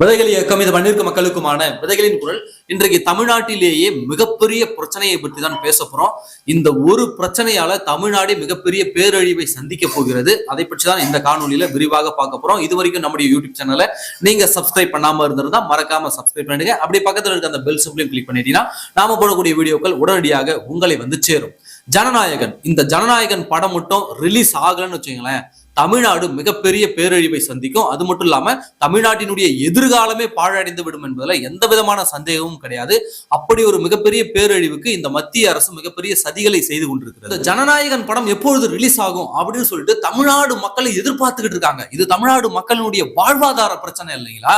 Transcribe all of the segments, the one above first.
விதைகள் இயக்கம் இது மண்ணிற்கு மக்களுக்குமான விதைகளின் குரல். இன்றைக்கு தமிழ்நாட்டிலேயே மிகப்பெரிய பிரச்சனையை பற்றி தான் பேச போறோம். இந்த ஒரு பிரச்சனையால தமிழ்நாடு மிகப்பெரிய பேரழிவை சந்திக்க போகிறது. அதை பற்றி தான் இந்த காணொலியில விரிவாக பார்க்க போறோம். இது வரைக்கும் நம்முடைய யூடியூப் சேனலை நீங்க சப்ஸ்கிரைப் பண்ணாம இருந்திருந்தா மறக்காம சப்ஸ்கிரைப் பண்ணிடுங்க. அப்படி பக்கத்தில் இருக்க அந்த பெல் சிம்பிளையும் கிளிக் பண்ணிட்டீங்கன்னா நாம போடக்கூடிய வீடியோக்கள் உடனடியாக உங்களை வந்து சேரும். ஜனநாயகன். இந்த ஜனநாயகன் படம் மட்டும் ரிலீஸ் ஆகலன்னு வச்சுங்களேன் தமிழ்நாடு மிகப்பெரிய பேரழிவை சந்திக்கும். அது மட்டும் இல்லாம தமிழ்நாட்டினுடைய எதிர்காலமே பாழடைந்து விடும் என்பதில் எந்த விதமான சந்தேகமும் கிடையாது. அப்படி ஒரு மிகப்பெரிய பேரழிவுக்கு இந்த மத்திய அரசு மிகப்பெரிய சதிகளை செய்து கொண்டிருக்கிறது. இந்த ஜனநாயகன் படம் எப்பொழுது ரிலீஸ் ஆகும் அப்படின்னு சொல்லிட்டு தமிழ்நாடு மக்களை எதிர்பார்த்துக்கிட்டு இருக்காங்க. இது தமிழ்நாடு மக்களினுடைய வாழ்வாதார பிரச்சனை இல்லைங்களா?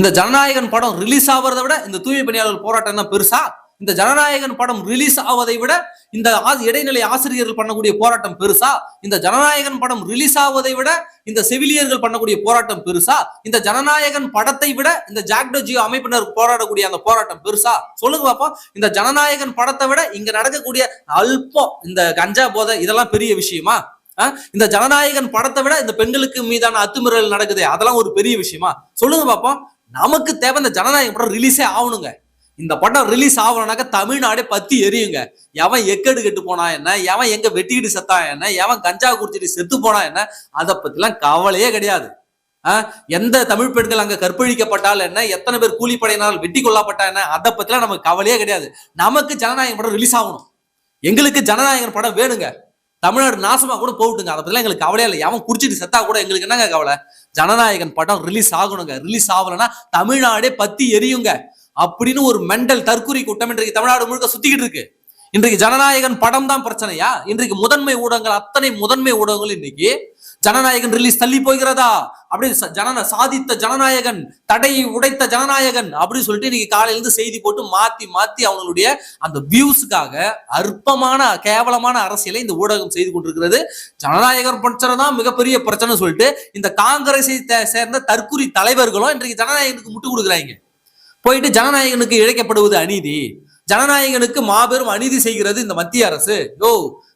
இந்த ஜனநாயகன் படம் ரிலீஸ் ஆகிறத விட இந்த தூய்மை பணியாளர் போராட்டம் தான் பெருசா? இந்த ஜனநாயகன் படம் ரிலீஸ் ஆவதை விட இந்த இடைநிலை ஆசிரியர்கள் பண்ணக்கூடிய போராட்டம் பெருசா? இந்த ஜனநாயகன் படம் ரிலீஸ் ஆவதை விட இந்த செவிலியர்கள் பண்ணக்கூடிய போராட்டம் பெருசா? இந்த ஜனநாயகன் படத்தை விட இந்த ஜாக்டோஜியோ அமைப்பினர் போராடக்கூடிய அந்த போராட்டம் பெருசா? சொல்லுங்க பாப்பா. இந்த ஜனநாயகன் படத்தை விட இங்க நடக்கக்கூடிய அல்பம் இந்த கஞ்சா போதை இதெல்லாம் பெரிய விஷயமா? ஆ? இந்த ஜனநாயகன் படத்தை விட இந்த பெண்களுக்கு மீதான அத்துமீறல் நடக்குது அதெல்லாம் ஒரு பெரிய விஷயமா? சொல்லுங்க பாப்போம் நமக்கு தேவை இந்த ஜனநாயகம் படம் ரிலீஸே ஆகணுங்க. இந்த படம் ரிலீஸ் ஆகணும்னாக்க தமிழ்நாடே பத்தி எரியுங்க. எவன் எக்கெடு கெட்டு போனா என்ன? எவன் எங்க வெட்டிக்கிட்டு செத்தான் என்ன? எவன் கஞ்சா குடிச்சிட்டு செத்து போனா என்ன? அதை பத்திலாம் கவலையே கிடையாது. எந்த தமிழ் பெண்கள் அங்க கற்பழிக்கப்பட்டால் என்ன? எத்தனை பேர் கூலிப்படையினால் வெட்டி கொல்லப்பட்டா என்ன? அதை பத்திலாம் நமக்கு கவலையே கிடையாது. நமக்கு ஜனநாயகம் படம் ரிலீஸ் ஆகணும். எங்களுக்கு ஜனநாயகன் படம் வேணுங்க. தமிழ்நாடு நாசமா கூட போகட்டுங்க. அதை பத்திலாம் எங்களுக்கு கவலையே இல்லை. எவன் குடிச்சிட்டு செத்தா கூட எங்களுக்கு என்னங்க கவலை? ஜனநாயகன் படம் ரிலீஸ் ஆகணுங்க. ரிலீஸ் ஆகலைன்னா தமிழ்நாடே பத்தி எரியுங்க. அப்படின்னு ஒரு மெண்டல் தற்கூரி கூட்டம் இன்றைக்கு தமிழ்நாடு முழுக்க சுத்திக்கிட்டு இருக்கு. இன்றைக்கு ஜனநாயகன் படம் தான் பிரச்சனையா? இன்றைக்கு முதன்மை ஊடகங்கள் அத்தனை முதன்மை ஊடகங்கள் இன்னைக்கு ஜனநாயகன் ரிலீஸ் தள்ளி போகிறதா? அப்படி ஜனன சாதித்த ஜனநாயகன் தடையை உடைத்த ஜனநாயகன் அப்படின்னு சொல்லிட்டு இன்னைக்கு காலையில இருந்து செய்தி போட்டு மாத்தி மாத்தி அவங்களுடைய அந்த வியூஸுக்காக அற்பமான கேவலமான அரசியலை இந்த ஊடகம் செய்து கொண்டிருக்கிறது. ஜனநாயகர் பிரச்சனை தான் மிகப்பெரிய பிரச்சனை சொல்லிட்டு இந்த காங்கிரஸை சேர்ந்த தற்குறி தலைவர்களும் இன்றைக்கு ஜனநாயகனுக்கு முட்டு கொடுக்குறாங்க. போயிட்டு ஜனநாயகனுக்கு இழைக்கப்படுவது அநீதி. ஜனநாயகனுக்கு மாபெரும் அநீதி செய்கிறது இந்த மத்திய அரசு. யோ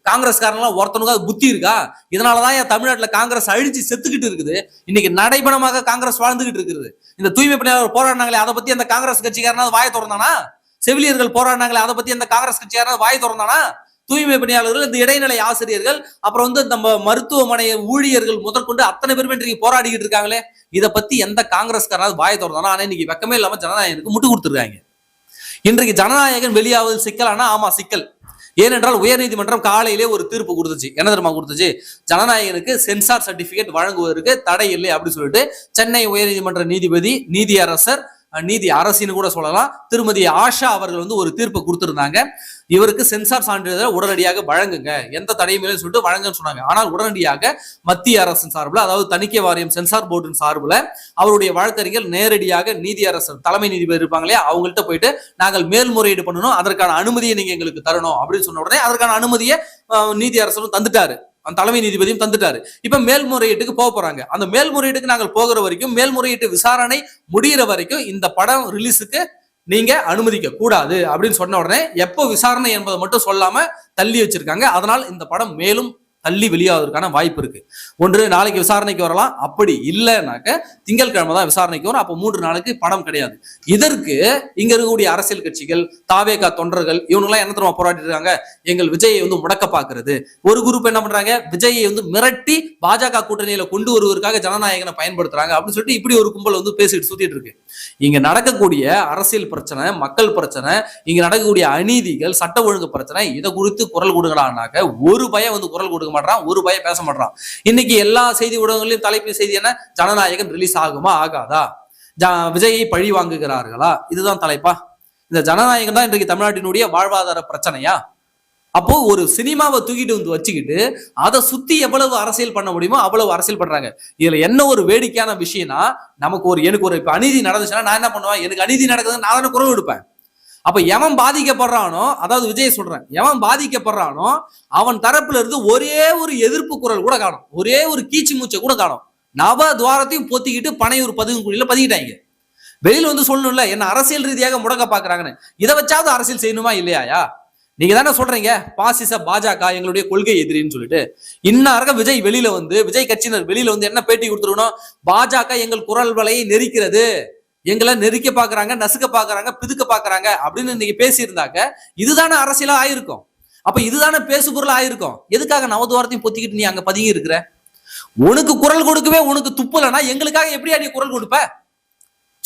காங்கிரஸ்காரன்லாம் ஒருத்தனுக்கு அது புத்தி இருக்கா? இதனாலதான் என் தமிழ்நாட்டுல காங்கிரஸ் அழிச்சு செத்துக்கிட்டு இருக்குது. இன்னைக்கு நடைபெணமாக காங்கிரஸ் வாழ்ந்துகிட்டு இருக்குது. இந்த தூய்மை பணியாளர் போராடினாங்களே அதை பத்தி அந்த காங்கிரஸ் கட்சிக்காரனாவது வாயை திறந்தானா? செவிலியர்கள் போராடினாங்களே அதை பத்தி அந்த காங்கிரஸ் கட்சிக்காரனாவது வாயை திறந்தானா? தூய்மை பணியாளர்கள் இந்த இடைநிலை ஆசிரியர்கள் அப்புறம் வந்து நம்ம மருத்துவமனை ஊழியர்கள் முதற்கொண்டு அத்தனை பேருமே இன்றைக்கு போராடிக்கிட்டு இருக்காங்களே? இதை பத்தி எந்த காங்கிரஸ்காரனாவது வாய திறந்தானா ஆனா இன்னைக்கு வெக்கமே இல்லாம ஜனநாயகனுக்கு முட்டு கொடுத்துருக்காங்க. இன்றைக்கு ஜனநாயகன் வெளியாவது சிக்கலானா ஆமா சிக்கல். ஏனென்றால் உயர்நீதிமன்றம் காலையிலே ஒரு தீர்ப்பு கொடுத்துச்சு. என்ன தெரியுமா கொடுத்துச்சு? ஜனநாயகனுக்கு சென்சார் சர்டிபிகேட் வழங்குவதற்கு தடை இல்லை அப்படின்னு சொல்லிட்டு சென்னை உயர்நீதிமன்ற நீதிபதி நீதியரசர் நீதி அரசின்னு கூட சொல்லலாம். திருமதி ஆஷா அவர்கள் வந்து ஒரு தீர்ப்பு கொடுத்திருந்தாங்க. இவருக்கு சென்சார் சான்றிதழை உடனடியாக வழங்குங்க. எந்த தடையுமே இல்லைன்னு சொல்லிட்டு வழங்குன்னு சொன்னாங்க. ஆனால் உடனடியாக மத்திய அரசின் சார்பில் அதாவது தணிக்கை வாரியம் சென்சார் போர்டின் சார்பில் அவருடைய வழக்கறிஞர் நேரடியாக நீதி அரசர் தலைமை நீதிபதி இருப்பாங்களே அவங்கள்ட்ட போயிட்டு நாங்கள் மேல்முறையீடு பண்ணணும். அதற்கான அனுமதியை நீங்க எங்களுக்கு தரணும் அப்படின்னு சொன்ன உடனே அதற்கான அனுமதியை நீதி அரசரும் தந்துட்டாரு. அந்த தலைமை நீதிபதியும் தந்துட்டாரு. இப்ப மேல்முறையீட்டுக்கு போக போறாங்க. அந்த மேல்முறையீட்டுக்கு நாங்கள் போகிற வரைக்கும் மேல்முறையீட்டு விசாரணை முடியிற வரைக்கும் இந்த படம் ரிலீஸுக்கு நீங்க அனுமதிக்க கூடாது அப்படின்னு சொன்ன உடனே எப்போ விசாரணை என்பதை மட்டும் சொல்லாம தள்ளி வச்சிருக்காங்க. அதனால் இந்த படம் மேலும் தள்ளி வெளியாவதற்கான வாய்ப்பு இருக்கு. ஒன்று நாளைக்கு விசாரணைக்கு வரலாம். அப்படி இல்லைனாக்க திங்கட்கிழமை தான் விசாரணைக்கு வரும். அப்போ மூன்று நாளுக்கு படம் கிடையாது. இதற்கு இங்க இருக்கக்கூடிய அரசியல் கட்சிகள் தாவேகா தொண்டர்கள் இவங்கெல்லாம் என்ன தெரியுமா போராடிட்டு இருக்காங்க? எங்கள் விஜயை வந்து முடக்க பாக்குறது ஒரு குரூப் என்ன பண்றாங்க? விஜயை வந்து மிரட்டி பாஜக கூட்டணியில கொண்டு வருவதற்காக ஜனநாயகனை பயன்படுத்துறாங்க அப்படின்னு சொல்லிட்டு இப்படி ஒரு கும்பல் வந்து பேசிட்டு சுத்திட்டு இருக்கு. இங்க நடக்கக்கூடிய அரசியல் பிரச்சனை மக்கள் பிரச்சனை இங்க நடக்கக்கூடிய அநீதிகள் சட்ட ஒழுங்கு பிரச்சனை இதை குறித்து குரல் கொடுங்களான்னாக்க ஒரு பயம் வந்து குரல் கொடுக்க மாட்டான் ஒரு பய பேச மாட்டான் இன்னைக்கு எல்லா செய்தி ஊடகங்களையும் தலைப்பு செய்தி என்ன? ஜனநாயகம் ரிலீஸ் ஆகுமா ஆகாதா? விஜயை பழி வாங்குகிறார்களா? இதுதான் தலைப்பா. இந்த ஜனநாயகம் தான் இன்றைக்கு தமிழ்நாட்டினுடைய வாழ்வாதார பிரச்சனையா? அப்போ ஒரு சினிமாவை தூக்கிட்டு வந்து வச்சுக்கிட்டு அதை சுத்தி எவ்வளவு அரசியல் பண்ண முடியுமோ அவ்வளவு அரசியல் பண்றாங்க. இதுல என்ன ஒரு வேடிக்கையான விஷயம்னா நமக்கு ஒரு எனக்கு ஒரு இப்ப அநீதி நடந்துச்சுன்னா நான் என்ன பண்ணுவேன்? எனக்கு அநீதி நடக்குதுன்னு நான் தானே குரல் கொடுப்பேன். அப்ப எவன் பாதிக்கப்படுறானோ அதாவது விஜய் சொல்றேன் எவன் பாதிக்கப்படுறானோ அவன் தரப்புல இருந்து ஒரே ஒரு எதிர்ப்பு குரல் கூட காணும். ஒரே ஒரு கீச்சு மூச்சை கூட காணும். நவ துவாரத்தையும் பொத்திக்கிட்டு பனையூர் பதுங்கு குழியில பதுக்கிட்டாங்க. வெளியில வந்து சொல்லணும்ல என்ன அரசியல் ரீதியாக முடக்க பாக்குறாங்கன்னு. இதை வச்சாவது அரசியல் செய்யணுமா இல்லையாயா? நீங்க தானே சொல்றீங்க பாசிச பாஜக எங்களுடைய கொள்கை எதிரின்னு சொல்லிட்டு. இன்னாரக விஜய் வெளியில வந்து விஜய் கட்சியினர் வெளியில வந்து என்ன பேட்டி கொடுத்துருக்கணும்? பாஜக எங்கள் குரல் வலையை நெரிக்கிறது. எங்களை நெருக்க பாக்குறாங்க நசுக்க பாக்குறாங்க பிதுக்க பாக்குறாங்க அப்படின்னு நீங்க பேசியிருந்தாக்க இதுதானே அரசியலா ஆயிருக்கும். அப்ப இதுதானே பேசு பொருளா ஆயிருக்கும். எதுக்காக நவதுவாரத்தையும் பொத்திக்கிட்டு நீ அங்க பதுங்கி இருக்கிற? உனக்கு குரல் கொடுக்கவே உனக்கு துப்பலைன்னா எங்களுக்காக எப்படி நீ குரல் கொடுப்ப?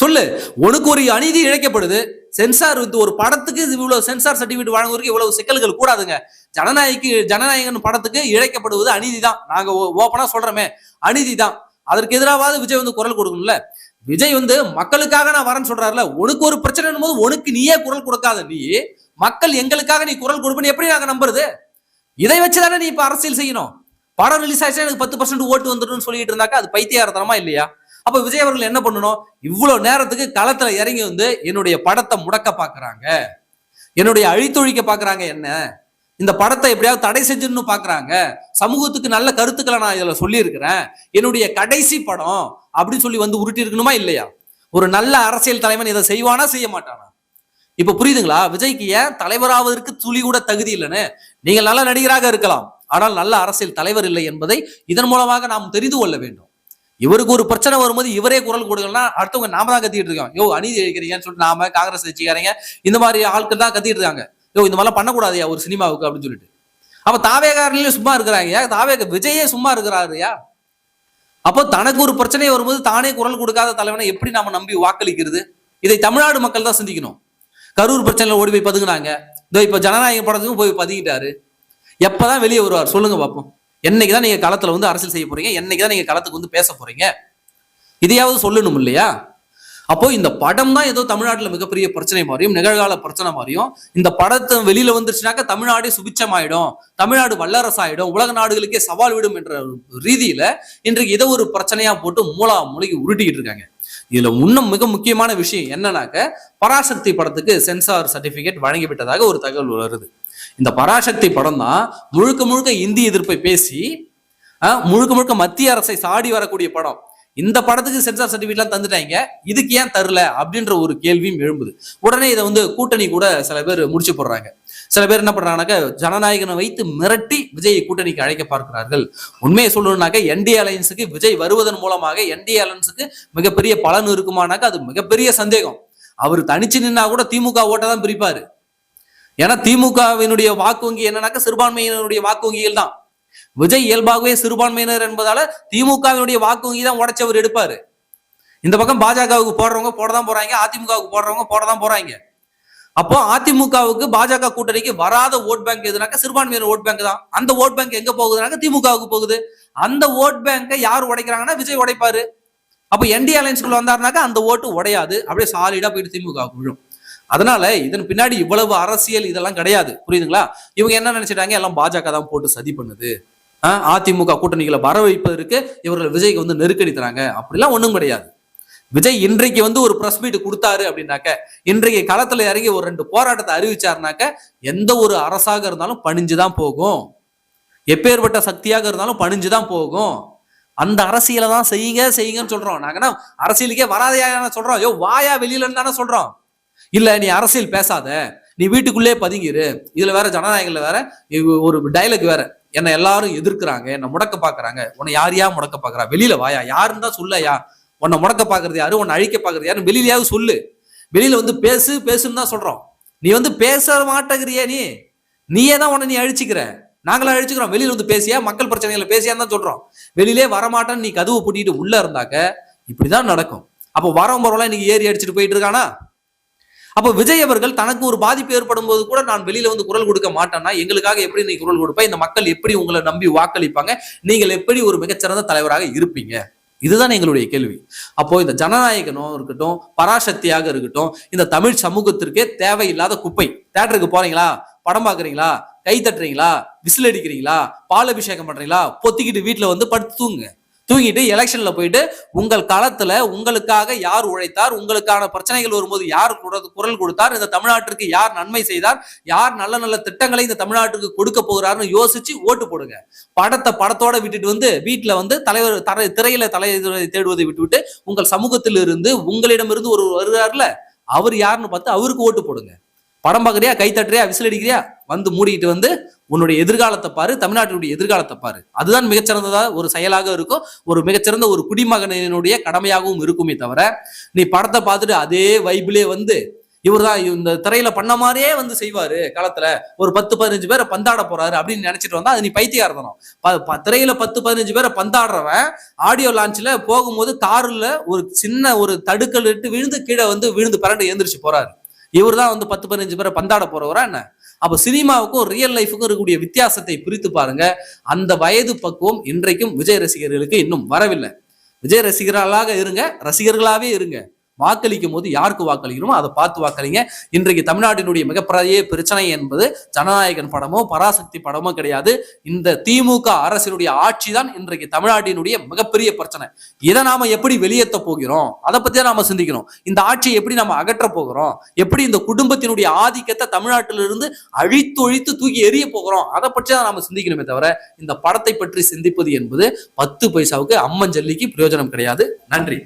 சொல்லு. உனக்கு ஒரு அநீதி இழைக்கப்படுது. சென்சார் வந்து ஒரு படத்துக்கு இவ்வளவு சென்சார் சர்டிபிகேட் வழங்குவதற்கு இவ்வளவு சிக்கல்கள் கூடாதுங்க. ஜனநாயகி ஜனநாயகன் படத்துக்கு இழைக்கப்படுவது அநீதி தான். நாங்க ஓப்பனா சொல்றோமே அநீதி தான். அதற்கு எதிராவது விஜய் வந்து குரல் கொடுக்கணும்ல? விஜய் வந்து மக்களுக்காக நான் வரேன்னு சொல்றாருல உனக்கு ஒரு பிரச்சனை போது உனக்கு நீயே குரல் கொடுக்காத நீ மக்கள் எங்களுக்காக நீ குரல் கொடுப்பேன்னு எப்படி நாங்க நம்புறது? இதை வச்சுதானே நீ இப்ப அரசியல் செய்யணும். படம் ரிலீஸ் ஆயிடுச்சா எனக்கு பத்து பர்சன்ட் ஓட்டு வந்துடும் சொல்லிட்டு இருந்தாக்கா அது பைத்தியாரத்தனமா இல்லையா? அப்ப விஜய் அவர்கள் என்ன பண்ணணும்? இவ்வளவு நேரத்துக்கு களத்துல இறங்கி வந்து என்னுடைய படத்தை முடக்க பாக்குறாங்க. என்னுடைய அழித்தொழிக்க பாக்குறாங்க என்ன? இந்த படத்தை எப்படியாவது தடை செஞ்சுன்னு பாக்குறாங்க. சமூகத்துக்கு நல்ல கருத்துக்களை நான் இதுல சொல்லியிருக்கிறேன். என்னுடைய கடைசி படம் அப்படின்னு சொல்லி வந்து உருட்டி இருக்கணுமா இல்லையா? ஒரு நல்ல அரசியல் தலைவன் இதை செய்வானா செய்ய மாட்டானா? இப்ப புரியுதுங்களா? விஜய்க்கு ஏன் தலைவராவதற்கு துளி கூட தகுதி இல்லைன்னு? நீங்கள் நல்ல நடிகராக இருக்கலாம். ஆனால் நல்ல அரசியல் தலைவர் இல்லை என்பதை இதன் மூலமாக நாம் தெரிந்து கொள்ள வேண்டும். இவருக்கு ஒரு பிரச்சனை வரும்போது இவரே குரல் கொடுக்கலாம் அடுத்தவங்க நாம தான் கத்திட்டு இருக்கோம் யோ அநீதி இழைக்கிறீங்கன்னு சொல்லிட்டு நாம காங்கிரஸ் கட்சிக்காரங்க இந்த மாதிரி ஆட்கள் தான் கத்திட்டு இருக்காங்க. யோ இந்த மாதிரிலாம் பண்ணக்கூடாதுயா ஒரு சினிமாவுக்கு அப்படின்னு சொல்லிட்டு. அப்போ தாவேகாரிலையும் சும்மா இருக்கிறாங்கயா தாவேக விஜயே சும்மா இருக்கிறாருயா? அப்போ தனக்கு ஒரு பிரச்சனை வரும்போது தானே குரல் கொடுக்காத தலைவனை எப்படி நாம நம்பி வாக்களிக்கிறது? இதை தமிழ்நாடு மக்கள் தான் சிந்திக்கணும். கரூர் பிரச்சனையில் ஓடி போய் பதுங்கினாங்க. இதோ இப்போ ஜனநாயக படத்துக்கும் போய் பதுங்கிட்டாரு எப்பதான் வெளியே வருவார்? சொல்லுங்க பார்ப்போம் என்னைக்கு தான் நீங்க களத்துல வந்து அரசியல் செய்ய போறீங்க? என்னைக்கு தான் நீங்க களத்துக்கு வந்து பேச போறீங்க? இதையாவது சொல்லணும் இல்லையா? அப்போ இந்த படம் தான் ஏதோ தமிழ்நாட்டில் மிகப்பெரிய பிரச்சனை மாதிரியும் நிகழ்கால பிரச்சனை மாதிரியும் இந்த படத்தை வெளியில வந்துருச்சுனாக்க தமிழ்நாடே சுபிச்சமாயிடும் தமிழ்நாடு வல்லரசாயிடும் உலக நாடுகளுக்கே சவால் விடும் என்ற ரீதியில இன்றைக்கு ஏதோ ஒரு பிரச்சனையா போட்டு மூலா மூளைக்கு உருட்டிக்கிட்டு இருக்காங்க. இதுல இன்னும் மிக முக்கியமான விஷயம் என்னன்னாக்க பராசக்தி படத்துக்கு சென்சார் சர்டிபிகேட் வழங்கிவிட்டதாக ஒரு தகவல் வருது. இந்த பராசக்தி படம் தான் முழுக்க முழுக்க இந்தி எதிர்ப்பை பேசி முழுக்க முழுக்க மத்திய அரசை சாடி வரக்கூடிய படம். இந்த படத்துக்கு சென்சார் சர்டிபிகேட்லாம் தந்துட்டாங்க. இதுக்கு ஏன் தரல? அப்படின்ற ஒரு கேள்வியும் எழும்புது. உடனே இதை வந்து கூட்டணி கூட சில பேர் முடிச்சு போடுறாங்க. சில பேர் என்ன பண்றாங்கன்னாக்க ஜனநாயகனை வைத்து மிரட்டி விஜய் கூட்டணிக்கு அழைக்க பார்க்கிறார்கள். உண்மையை சொல்லணும்னாக்க என்டிஏ அலையன்ஸுக்கு விஜய் வருவதன் மூலமாக என்டிஏ அலையன்ஸுக்கு மிகப்பெரிய பலன் இருக்குமானாக்க அது மிகப்பெரிய சந்தேகம். அவர் தனிச்சு நின்னா கூட திமுக ஓட்டை தான் பிரிப்பாரு. ஏன்னா திமுகவினுடைய வாக்கு வங்கி என்னன்னாக்க சிறுபான்மையினருடைய வாக்கு வங்கிகள் தான். விஜய் இயல்பாகவே சிறுபான்மையினர் என்பதால திமுகவினுடைய வாக்கு வங்கி தான் உடைச்சு அவர் எடுப்பாரு. இந்த பக்கம் பாஜகவுக்கு போடுறவங்க போட தான் போறாங்க அதிமுகவுக்கு போடுறவங்க போட தான் போறாங்க. அப்போ அதிமுகவுக்கு பாஜக கூட்டணிக்கு வராத ஓட் பேங்க் எதுனாக்க சிறுபான்மையினர் ஓட் பேங்க் தான். அந்த ஓட் பேங்க் எங்க போகுதுனாக்க திமுகவுக்கு போகுது. அந்த ஓட் பேங்கை யார் உடைக்கிறாங்கன்னா விஜய் உடைப்பாரு. அப்போ என்டி அலையன்ஸ்குள்ள வந்தாருனாக்கா அந்த ஓட்டு உடையாது. அப்படியே சாலிடா போயிட்டு திமுகவுக்கு விழும். அதனால இதன் பின்னாடி இவ்வளவு அரசியல் இதெல்லாம் கிடையாது. புரியுதுங்களா? இவங்க என்ன நினைச்சிட்டாங்க? எல்லாம் பாஜக தான் போட்டு சதி பண்ணுது. ஆஹ் அதிமுக கூட்டணிகளை வர வைப்பதற்கு இவர்கள் விஜய்க்கு வந்து நெருக்கடி தராங்க அப்படிலாம் ஒண்ணும் கிடையாது. விஜய் இன்றைக்கு வந்து ஒரு பிரஸ் மீட் கொடுத்தாரு அப்படின்னாக்க இன்றைக்கு களத்துல இறங்கி ஒரு ரெண்டு போராட்டத்தை அறிவிச்சாருனாக்க எந்த ஒரு அரசாக இருந்தாலும் பணிஞ்சுதான் போகும். எப்பேற்பட்ட சக்தியாக இருந்தாலும் பணிஞ்சுதான் போகும். அந்த அரசியலை தான் செய்யுங்க செய்யுங்கன்னு சொல்றோம். நாங்க அரசியலுக்கே வராதையா சொல்றோம். ஐயோ வாயா வெளியில தானே சொல்றோம். இல்லை நீ அரசியல் பேசாத. நீ வீட்டுக்குள்ளே பதுங்கிரு. இதுல வேற ஜனநாயகத்துல வேற ஒரு டைலாக் வேற. என்னை எல்லாரும் எதிர்க்கிறாங்க என்னை முடக்க பாக்குறாங்க. உன்னை யார் யா முடக்க பாக்குறா? வெளியில வாயா? யாருன்னு தான் சொல்லையா உன்னை முடக்க பாக்குறது யாரு? உன்னை அழிக்க பாக்குறது யாரு வெளியிலயாவது சொல்லு. வெளியில வந்து பேசு பேசுன்னு தான் சொல்றோம். நீ வந்து பேச மாட்டேங்கிறியே நீ. நீயே தான் உன்னை நீ அழிச்சிக்கிற. நாங்களாம் அழிச்சுக்கிறோம். வெளியில வந்து பேசியா? மக்கள் பிரச்சனைகளை பேசியான்னு தான் சொல்றோம். வெளியிலே வரமாட்டேன்னு நீ கதவு பூட்டிட்டு உள்ள இருந்தாக்க இப்படிதான் நடக்கும். அப்போ வரவன் வரவெல்லாம் இன்னைக்கு ஏறி அடிச்சுட்டு போயிட்டு இருக்கானா? அப்போ விஜய் அவர்கள் தனக்கு ஒரு பாதிப்பு ஏற்படும் போது கூட நான் வெளியில வந்து குரல் கொடுக்க மாட்டேன்னா எங்களுக்காக எப்படி நீ குரல் கொடுப்பேன் இந்த மக்கள் எப்படி உங்களை நம்பி வாக்களிப்பாங்க? நீங்கள் எப்படி ஒரு மிகச்சிறந்த தலைவராக இருப்பீங்க? இதுதான் எங்களுடைய கேள்வி. அப்போ இந்த ஜனநாயகனும் இருக்கட்டும் பராசக்தியாக இருக்கட்டும் இந்த தமிழ் சமூகத்திற்கே தேவையில்லாத குப்பை. தேட்டருக்கு போறீங்களா? படம் பாக்குறீங்களா கை தட்டுறீங்களா? விசில் அடிக்கிறீங்களா? பால் அபிஷேகம் பண்றீங்களா? பொத்திக்கிட்டு வீட்டுல வந்து படுத்து தூங்குங்க. தூங்கிட்டு எலெக்ஷன்ல போயிட்டு உங்கள் களத்துல உங்களுக்காக யார் உழைத்தார் உங்களுக்கான பிரச்சனைகள் வரும்போது யார் குரல் கொடுத்தார் இந்த தமிழ்நாட்டிற்கு யார் நன்மை செய்தார் யார் நல்ல நல்ல திட்டங்களை இந்த தமிழ்நாட்டுக்கு கொடுக்க போகிறார்னு யோசிச்சு ஓட்டு போடுங்க. படத்தை படத்தோட விட்டுட்டு வந்து வீட்டுல வந்து தலைவர் தரை திரையில தலைவரை தேடுவதை விட்டுவிட்டு உங்கள் சமூகத்தில் இருந்து உங்களிடமிருந்து ஒரு வருகிறார்ல அவர் யாருன்னு பார்த்து அவருக்கு ஓட்டு போடுங்க. படம் பார்க்குறியா? கை தட்டுறியா? விசில் அடிக்கிறியா? வந்து மூடிட்டு வந்து உன்னுடைய எதிர்காலத்தை பாரு தமிழ்நாட்டினுடைய எதிர்காலத்தை பாரு. அதுதான் மிகச்சிறந்ததா ஒரு செயலாக இருக்கும். ஒரு மிகச்சிறந்த ஒரு குடிமகனினுடைய கடமையாகவும் இருக்குமே தவிர நீ படத்தை பார்த்துட்டு அதே வைபிளே வந்து இவர்தான் இந்த திரையில பண்ண மாதிரியே வந்து செய்வாரு காலத்துல. ஒரு பத்து பதினஞ்சு பேரை பந்தாட போறாரு அப்படின்னு நினைச்சிட்டு வந்தா அது நீ பைத்தியார்த்தனம் ப- திரையில பத்து பதினஞ்சு பேரை பந்தாடுறவன் ஆடியோ லான்ச்ல போகும்போது தாருல ஒரு சின்ன ஒரு தடுக்கல் இட்டு விழுந்து கீழே வந்து விழுந்து பரண்டு எழுந்திரிச்சு போறாரு. இவர் தான் வந்து பத்து பதினஞ்சு பேரை பந்தாட போறவரா என்ன? அப்போ சினிமாவுக்கும் ரியல் லைஃபுக்கும் இருக்கக்கூடிய வித்தியாசத்தை பிரித்து பாருங்க. அந்த வயது பக்குவம் இன்றைக்கும் விஜய் ரசிகர்களுக்கு இன்னும் வரவில்லை. விஜய் ரசிகர்களாக இருங்க ரசிகர்களாகவே இருங்க. வாக்களிக்கும் போது யாருக்கு வாக்களிக்கிறோமோ அதை பார்த்து வாக்களிங்க. இன்றைக்கு தமிழ்நாட்டினுடைய மிகப்பெரிய பிரச்சனை என்பது ஜனநாயகன் படமோ பராசக்தி படமோ கிடையாது. இந்த திமுக அரசினுடைய ஆட்சி தான் இன்றைக்கு தமிழ்நாட்டினுடைய மிகப்பெரிய பிரச்சனை. இதை நாம எப்படி வெளியேற்ற போகிறோம்? அதை பத்தி தான் நாம சிந்திக்கணும்? இந்த ஆட்சியை எப்படி நாம அகற்ற போகிறோம்? எப்படி இந்த குடும்பத்தினுடைய ஆதிக்கத்தை தமிழ்நாட்டிலிருந்து அழித்து ஒழித்து தூக்கி எறிய போகிறோம்? அதை பற்றி தான் நாம சிந்திக்கணுமே தவிர இந்த படத்தை பற்றி சிந்திப்பது என்பது பத்து பைசாவுக்கு அம்மன் ஜல்லிக்கு பிரயோஜனம் கிடையாது. நன்றி.